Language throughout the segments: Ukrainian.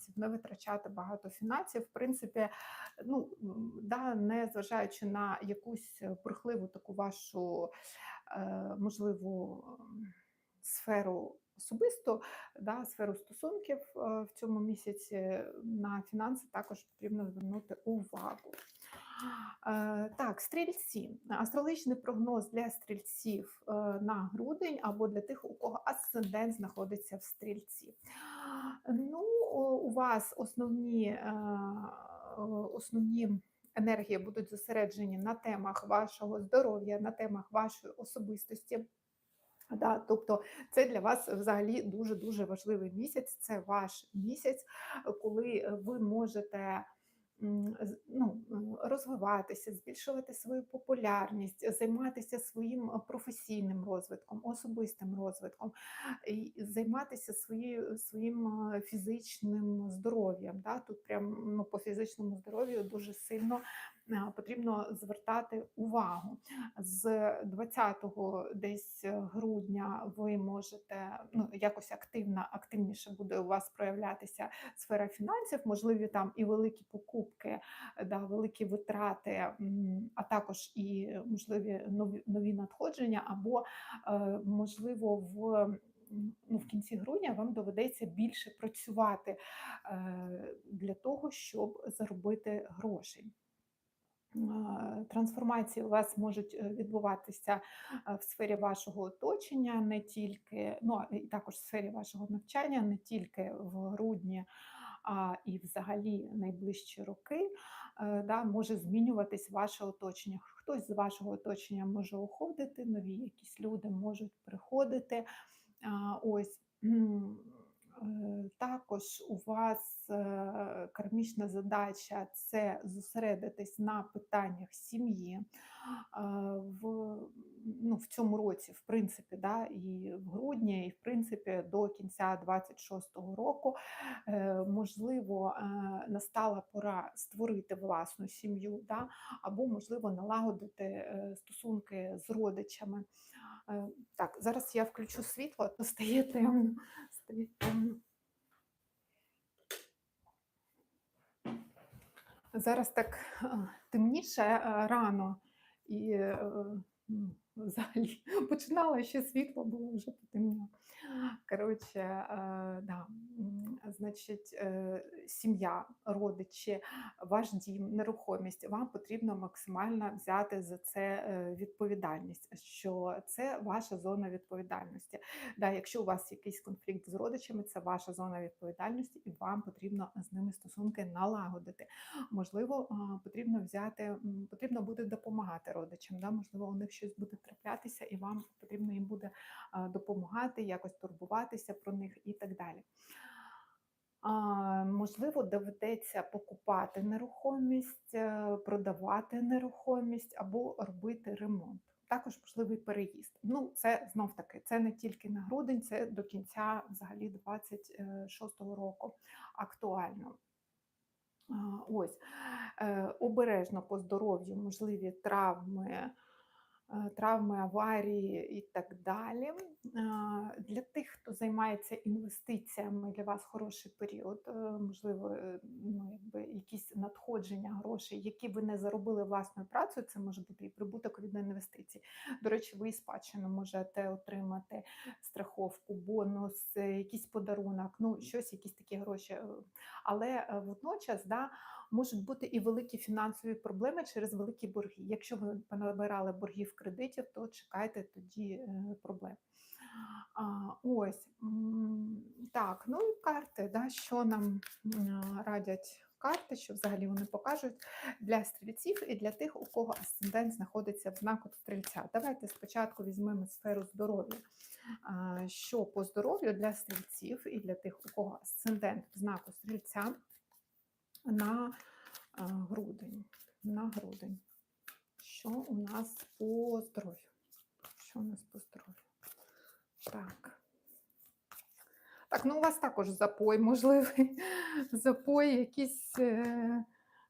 фінансів, не витрачати багато фінансів. В принципі, ну да, не зважаючи на якусь бурхливу таку вашу е, можливу ем, сферу особисту, да, сферу стосунків е, в цьому місяці на фінанси також потрібно звернути увагу. Е, Так, стрільці. Астрологічний прогноз для стрільців е, на грудень або для тих, у кого асцендент знаходиться в стрільці. Ну, у вас основні, основні енергії будуть зосереджені на темах вашого здоров'я, на темах вашої особистості. Да, тобто це для вас взагалі дуже дуже важливий місяць. Це ваш місяць, коли ви можете ну, розвиватися, збільшувати свою популярність, займатися своїм е, професійним розвитком, особистим розвитком, і займатися своєю своїм е, фізичним здоров'ям. Да? Тут прям ну, по фізичному здоров'ю дуже сильно е, потрібно звертати увагу. З 20 десь грудня ви можете ну, якось активно, активніше буде у вас проявлятися сфера фінансів, можливі там і великі покупки, да, великі витрати, м, а також і можливі нові, нові надходження, або е, можливо в. Ну, в кінці грудня вам доведеться більше працювати е, для того, щоб заробити грошей. Е, Трансформації у вас можуть відбуватися в сфері вашого оточення, не тільки, ну і також в сфері вашого навчання, не тільки в грудні, а і взагалі найближчі роки, да, може змінюватись ваше оточення. Хтось з вашого оточення може уходити, нові якісь люди можуть приходити. Ось. е, Також у вас е, кармічна задача це зосередитись на питаннях сім'ї. Е, В, в цьому році, в принципі, да, і в грудні, і в принципі до кінця 26-го року, е, можливо, е, настала пора створити власну сім'ю, да, або, можливо, налагодити е, стосунки з родичами. Так, зараз я включу світло, то стає темно. Стає темно. Зараз так темніше рано і взагалі починала ще світло, було вже потемніло. Коротше, е, да, значить, е, сім'я, родичі, ваш дім, нерухомість, вам потрібно максимально взяти за це е, відповідальність, що це ваша зона відповідальності. Да, якщо у вас якийсь конфлікт з родичами, це ваша зона відповідальності, і вам потрібно з ними стосунки налагодити. Можливо, а, потрібно взяти, потрібно буде допомагати родичам. Да? Можливо, у них щось буде траплятися, і вам потрібно їм буде допомагати, якось турбуватися про них і так далі. А, Можливо, доведеться покупати нерухомість, е, продавати нерухомість або робити ремонт. Також можливий переїзд. Ну, це знов таки, це не тільки на грудень, це до кінця взагалі 26-го року актуально. Ось Е, обережно по здоров'ю, можливі травми, травми, аварії і так далі. Для тих, хто займається інвестиціями, для вас хороший період, е, можливо, е, ну, якби якісь надходження грошей, які ви не заробили власною працею, це може бути і прибуток від інвестицій. До речі, ви і спадщину можете отримати страховку, бонус, е, якийсь подарунок, ну щось, якісь такі гроші. е, Але е, водночас да, можуть бути і великі фінансові проблеми через великі борги. Якщо ви понабирали боргів кредитів, то чекайте тоді е, проблем. Ось так, ну і карти, да, що нам радять карти, що взагалі вони покажуть для стрільців і для тих, у кого асцендент знаходиться в знаку стрільця. Давайте спочатку візьмемо сферу здоров'я. Що по здоров'ю для стрільців і для тих, у кого асцендент в знаку стрільця на грудень. На грудень. Що у нас по здоров'ю? Що у нас по здоров'ю? Так. Так, ну у вас також запой можливий. Запой, якісь е,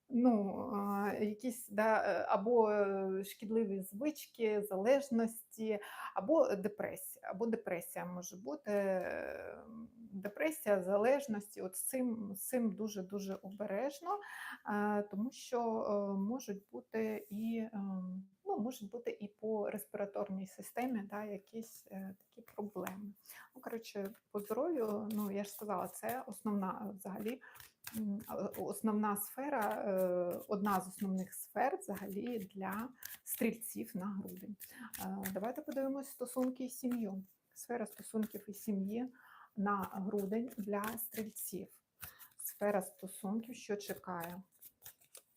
ну, якісь да, е, або е, шкідливі звички, залежності, або депресія. Або депресія може бути. е, Депресія, залежності, от з цим, з цим дуже-дуже обережно, е, тому що е, можуть бути і ну, можуть бути і по респіраторній системі да, якісь е, такі проблеми. Ну, коротше, по здоров'ю, ну я ж сказала, це основна е, взагалі основна сфера, е, одна з основних сфер взагалі для стрільців на грудень. Е, Давайте подивимось стосунки і сім'ю. Сфера стосунків і сім'ї на грудень для стрільців. Сфера стосунків, що чекає?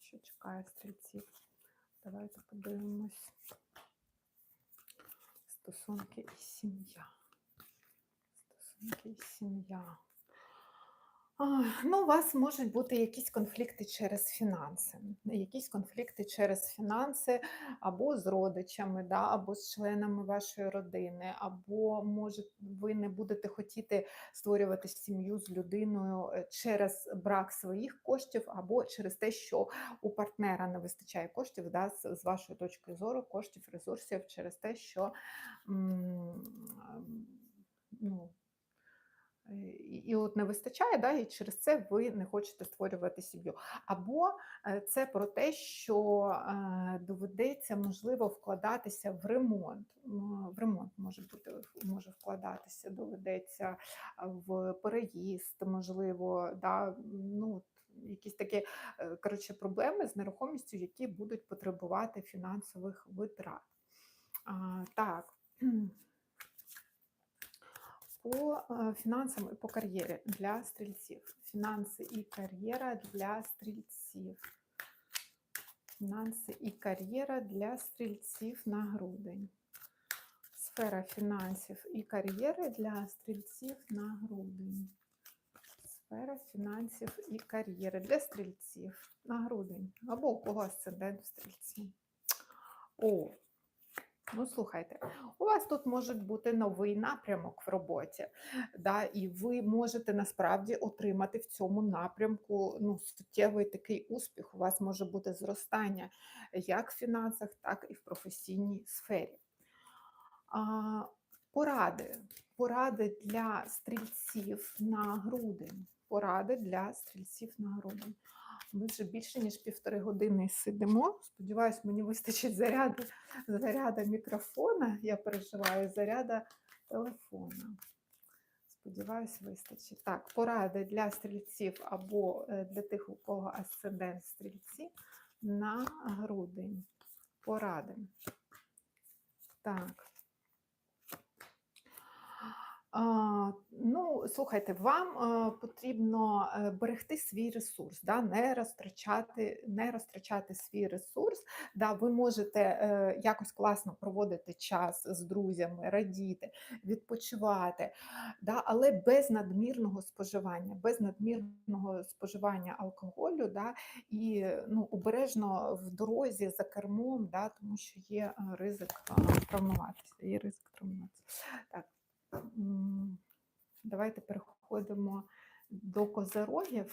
Що чекає стрільців? Давайте подивимось. Стосунки і сім'я. Стосунки і сім'я. Ну, у вас можуть бути якісь конфлікти через фінанси, якісь конфлікти через фінанси або з родичами, да, або з членами вашої родини, або може ви не будете хотіти створювати сім'ю з людиною е, через брак своїх коштів, або через те, що у партнера не вистачає коштів, да, з, вашої точки зору, коштів, ресурсів, через те, що ну, І, і от не вистачає, да, і через це ви не хочете створювати сім'ю. Або е, це про те, що е, доведеться, можливо, вкладатися в ремонт. В ремонт може бути може вкладатися, доведеться в переїзд, можливо, да, ну, якісь такі е, коротше, проблеми з нерухомістю, які будуть потребувати фінансових витрат. А, так. По фінансам і по кар'єрі для стрільців. Фінанси і кар'єра для стрільців. Фінанси і кар'єра для стрільців на грудень. Сфера фінансів і кар'єри для стрільців на грудень. Сфера фінансів і кар'єри для стрільців на грудень. Або у кого асцендент в стрільці. О, Ну, слухайте, у вас тут може бути новий напрямок в роботі, да, і ви можете насправді отримати в цьому напрямку ну, суттєвий такий успіх. У вас може бути зростання як в фінансах, так і в професійній сфері. А, поради. Поради для стрільців на грудень. Поради для стрільців на грудень. Ми вже більше ніж півтори години сидимо. Сподіваюсь, мені вистачить заряду, заряда мікрофона. Я переживаю заряда телефона. Сподіваюсь, вистачить. Так, поради для стрільців або е, для тих, у кого асцендент стрільці на грудень. Поради. Так. Ну, слухайте, вам е, потрібно е, берегти свій ресурс, да, не розтрачати, не розтрачати свій ресурс. Да, ви можете е, якось класно проводити час з друзями, радіти, відпочивати, да, але без надмірного споживання, без надмірного споживання алкоголю, да, і ну, обережно в дорозі за кермом, да, тому що є ризик травмуватися. Є ризик травмуватися. Так. Давайте переходимо до козерогів.